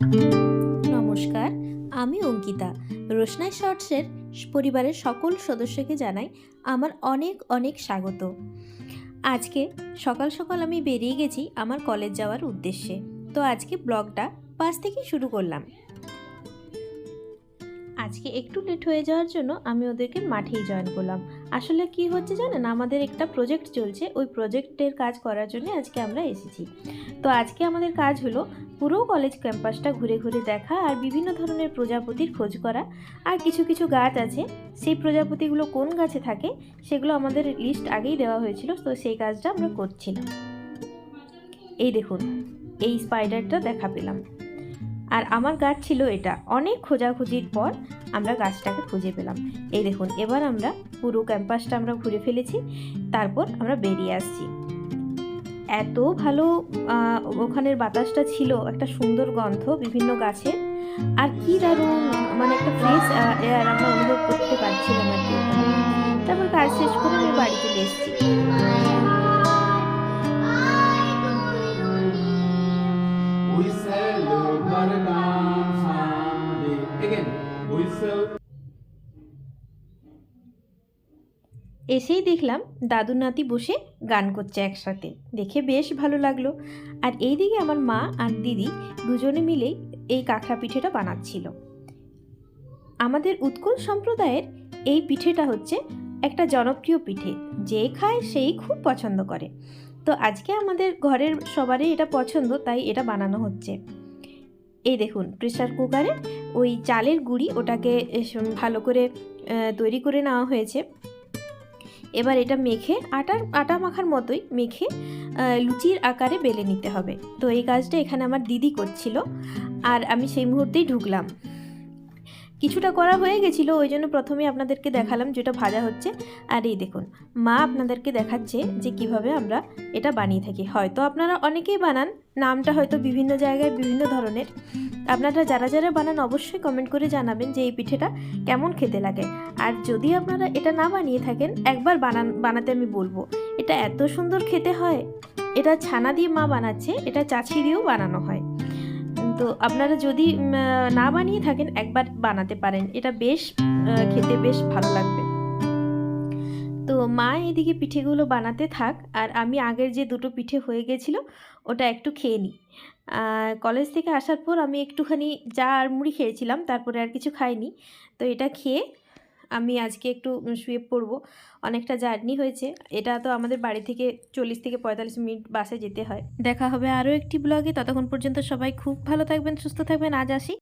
নমস্কার, আমি অঙ্কিতা। রোশনাই শর্টসের পরিবারের সকল সদস্যকে জানাই আমার অনেক অনেক স্বাগত। আজকে সকাল সকাল আমি বেরিয়ে গেছি আমার কলেজ যাওয়ার উদ্দেশ্যে। তো আজকে ব্লগটা পাশ থেকেই শুরু করলাম। আজকে একটু লেট হয়ে যাওয়ার জন্য আমি ওদেরকে মাঠেই জয়েন করলাম। আসলে কি হচ্ছে জানেন? আমাদের একটা প্রজেক্ট চলছে। ওই প্রজেক্টের কাজ করার জন্য আজকে আমরা এসেছি। তো আজকে আমাদের কাজ হলো পুরো কলেজ ক্যাম্পাসটা ঘুরে ঘুরে দেখা আর বিভিন্ন ধরনের প্রজাপতির খোঁজ করা। আর কিছু কিছু গাছ আছে। সেই প্রজাপতিগুলো কোন গাছে থাকে সেগুলো আমাদের লিস্ট আগেই দেওয়া হয়েছিল। তো সেই কাজটা আমরা করছিলাম এই দেখুন, এই স্পাইডারটা দেখা পেলাম। আর আমার গাছ ছিল এটা। অনেক খোঁজাখুঁজির পর আমরা গাছটাকে খুঁজে পেলাম। এই দেখুন, এবার আমরা পুরো ক্যাম্পাসটা আমরা ঘুরে ফেলেছি, তারপর আমরা বেরিয়ে আসছি। এত ভালো ওখানের বাতাসটা ছিল, একটা সুন্দর গন্ধ বিভিন্ন গাছের। আর কি দারুণ মানে একটা ফ্রেশ এয়ার আমরা অনুভব করতে পারছিলাম আর কি তারপর কাজ শেষ করে আমি বাড়ি চলে এসেছি। এসেই দেখলাম দাদু নাতি বসে গান করছে একসাথে। দেখে বেশ ভালো লাগল। আর এইদিকে আমার মা আর দিদি দুজনে মিলেই এই কাঁকড়া পিঠেটা বানাচ্ছিল। আমাদের উৎকল সম্প্রদায়ের এই পিঠেটা হচ্ছে একটা জনপ্রিয় পিঠে। যে খায় সেই খুব পছন্দ করে। তো আজকে আমাদের ঘরের সবারই এটা পছন্দ, তাই এটা বানানো হচ্ছে। এই দেখুন প্রেশার কুকারে ওই চালের গুঁড়ি ওটাকে ভালো করে তৈরি করে নেওয়া হয়েছে। এবার এটা মেখে আটার, আটা মাখার মতোই মেখে লুচির আকারে বেলে নিতে হবে। তো এই কাজটা এখানে আমার দিদি করছিল, আর আমি সেই মুহূর্তেই ঢুকলাম। কিছুটা করা হয়ে গেছিল ওই জন্য প্রথমে আপনাদেরকে দেখালাম যেটা ভাজা হচ্ছে। আর এই দেখুন মা আপনাদেরকে দেখাচ্ছে যে কীভাবে আমরা এটা বানিয়ে থাকি। হয়তো আপনারা অনেকেই বানান নামটা হয়তো বিভিন্ন জায়গায় বিভিন্ন ধরনের। আপনারা যারা যারা বানান অবশ্যই কমেন্ট করে জানাবেন যে এই পিঠেটা কেমন খেতে লাগে। আর যদি আপনারা এটা না বানিয়ে থাকেন একবার বানান বানাতে আমি বলব এটা এত সুন্দর খেতে হয়। এটা ছানা দিয়ে মা বানাচ্ছে এটা চাছি দিয়েও বানানো হয়। তো আপনারা যদি না বানিয়ে থাকেন, একবার বানাতে পারেন। এটা বেশ খেতে বেশ ভালো লাগবে। তো মা এদিকে পিঠেগুলো বানাতে থাক, আর আমি আগের যে দুটো পিঠে হয়ে গেছিল, ওটা একটু খেয়ে নিই। কলেজ থেকে আসার পর আমি একটুখানি চা আর মুড়ি খেয়েছিলাম, তারপরে আর কিছু খাইনি। তো এটা খেয়ে আমি আজকে একটু শুয়ে পড়ব। অনেকটা জার্নি হয়েছে। এটা তো আমাদের বাড়ি থেকে চল্লিশ থেকে পঁয়তাল্লিশ মিনিট বাসে যেতে হয়। দেখা হবে আরও একটি ব্লগে। ততক্ষণ পর্যন্ত সবাই খুব ভালো থাকবেন, সুস্থ থাকবেন। আজ আসি।